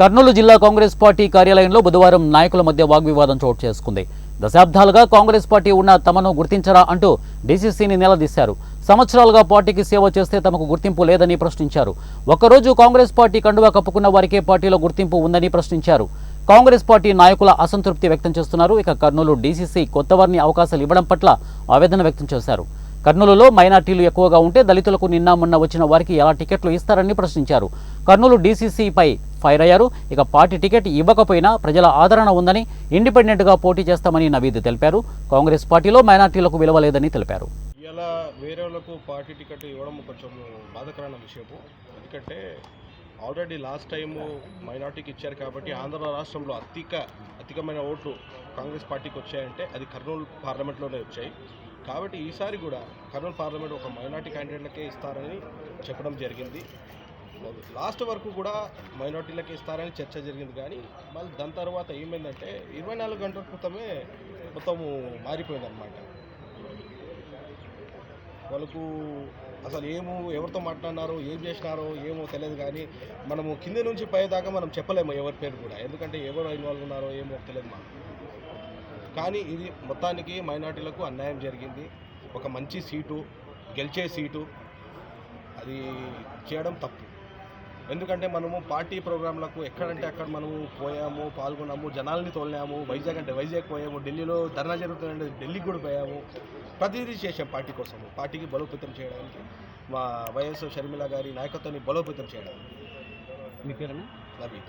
కర్నూలు జిల్లా కాంగ్రెస్ పార్టీ కార్యాలయంలో బుధవారం నాయకుల మధ్య వాగ్వివాదం చోటు చేసుకుంది. దశాబ్దాలుగా కాంగ్రెస్ పార్టీ ఉన్న తమను గుర్తించరా అంటూ డీసీసీని నిలదీశారు. సంవత్సరాలుగా పార్టీకి సేవ చేస్తే తమకు గుర్తింపు లేదని ప్రశ్నించారు. ఒకరోజు కాంగ్రెస్ పార్టీ కండువా కప్పుకున్న వారికే పార్టీలో గుర్తింపు ఉందని ప్రశ్నించారు. కాంగ్రెస్ పార్టీ నాయకుల అసంతృప్తి వ్యక్తం చేస్తున్నారు. ఇక కర్నూలు డీసీసీ కొత్త వారిని అవకాశాలు ఇవ్వడం పట్ల ఆవేదన వ్యక్తం చేశారు. కర్నూలులో మైనార్టీలు ఎక్కువగా ఉంటే దళితులకు నిన్న మొన్న వచ్చిన వారికి ఎలా టికెట్లు ఇస్తారని ప్రశ్నించారు. కర్నూలు డీసీసీపై ఫైర్ అయ్యారు ఇక పార్టీ టికెట్ ఇవ్వకపోయినా ప్రజల ఆదరణ ఉందని ఇండిపెండెంట్గా పోటీ చేస్తామని నవీద్ తెలిపారు. కాంగ్రెస్ పార్టీలో మైనార్టీలకు విలువలేదని తెలిపారు. ఇలా వేరే వాళ్ళకు పార్టీ టికెట్ ఇవ్వడం కొంచెం బాధకరమైన విషయము. ఎందుకంటే ఆల్రెడీ లాస్ట్ టైము మైనార్టీకి ఇచ్చారు కాబట్టి ఆంధ్ర రాష్ట్రంలో అధిక అధికమైన ఓట్లు కాంగ్రెస్ పార్టీకి వచ్చాయంటే అది కర్నూలు పార్లమెంట్లోనే వచ్చాయి. కాబట్టి ఈసారి కూడా కర్నూలు పార్లమెంట్ ఒక మైనార్టీ క్యాండిడేట్లకే ఇస్తారని చెప్పడం జరిగింది. లాస్ట్ వరకు కూడా మైనార్టీలకు ఇస్తారని చర్చ జరిగింది కానీ మళ్ళీ దాని తర్వాత ఏమైందంటే ఇరవై నాలుగు గంటల క్రితమే మొత్తము మారిపోయిందన్నమాట. వాళ్ళకు అసలు ఏమో ఎవరితో మాట్లాడినారో ఏం చేసినారో ఏమో తెలియదు కానీ మనము కింద నుంచి పై దాకా మనం చెప్పలేము ఎవరి పేరు కూడా. ఎందుకంటే ఎవరు ఇన్వాల్వ్ ఉన్నారో ఏమో తెలియదు మాకు. కానీ ఇది మొత్తానికి మైనార్టీలకు అన్యాయం జరిగింది. ఒక మంచి సీటు గెలిచే సీటు అది చేయడం తప్పు. ఎందుకంటే మనము పార్టీ ప్రోగ్రాంలకు ఎక్కడంటే అక్కడ మనము పోయాము పాల్గొన్నాము జనాల్ని తోలినాము వైజాగ్ అంటే వైజాగ్ పోయాము ఢిల్లీలో ధర్నా జరుగుతుందంటే ఢిల్లీకి కూడా పోయాము. ప్రతిదీ చేసాం పార్టీ కోసము పార్టీకి బలోపేతం చేయడానికి మా వైఎస్ షర్మిల గారి నాయకత్వాన్ని బలోపేతం చేయడానికి. మీ పేరు నవీ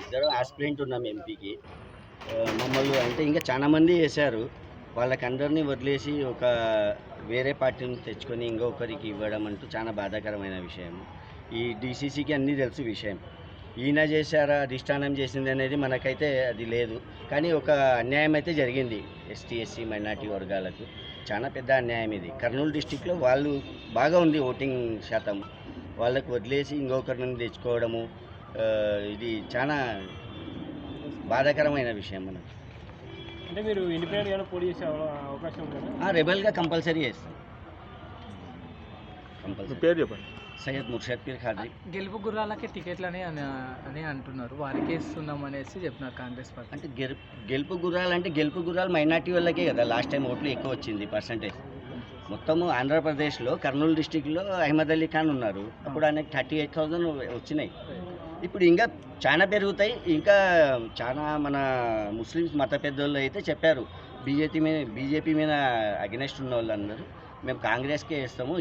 ఇద్దరు ఆస్పిరెంట్ ఉన్నాం ఎంపీకి. మమ్మల్ని అంటే ఇంకా చాలా మంది వేశారు వాళ్ళకందరినీ వదిలేసి ఒక వేరే పార్టీని తెచ్చుకొని ఇంకొకరికి ఇవ్వడం అంటూ చాలా బాధాకరమైన విషయం. ఈ డీసీసీకి అన్నీ తెలుసు విషయం. ఈయన చేశారా అధిష్టానం చేసింది అనేది మనకైతే అది లేదు. కానీ ఒక అన్యాయం అయితే జరిగింది ఎస్టీ ఎస్సీ మైనార్టీ వర్గాలకు. చాలా పెద్ద అన్యాయం ఇది. కర్నూలు డిస్టిక్లో వాళ్ళు బాగా ఉంది ఓటింగ్ శాతం. వాళ్ళకు వదిలేసి ఇంకొకరిని తెచ్చుకోవడము ఇది చాలా బాధాకరమైన విషయం మనకు. అంటే మీరు ఇండిపెండెంట్ గానే పోటీ చేసే అవ- అవకాశం ఉందా? ఆ, రెబల్గా కంపల్సరీ చేస్తాం. కంపల్సరీ. పేరు చెప్పండి. సయ్యద్ ముర్షద్ పీర్ ఖాద్రి గెలుపు గుర్రాలకే టికెట్లని అని అని అంటున్నారు. వారికే ఇస్తున్నాం అనేసి చెప్పినారు కాంగ్రెస్ పార్టీ. అంటే గెలు గెలుపు గుర్రాలు అంటే గెలుపు గుర్రాలు మైనార్టీ వాళ్ళకే కదా. లాస్ట్ టైం ఓట్లు ఎక్కువ వచ్చింది పర్సంటేజ్. మొత్తము ఆంధ్రప్రదేశ్లో కర్నూలు డిస్టిక్లో అహ్మద్ అలీ ఖాన్ ఉన్నారు. అప్పుడు ఆయనకి థర్టీ ఎయిట్ థౌజండ్ వచ్చినాయి. ఇప్పుడు ఇంకా చాలా పెరుగుతాయి. ఇంకా చాలా మన ముస్లిమ్స్ మత పెద్దోళ్ళు అయితే చెప్పారు. బీజేపీ మీద బీజేపీ మీద అగెనెస్ట్ ఉన్న వాళ్ళు అందరూ మేము కాంగ్రెస్కే వేస్తాము.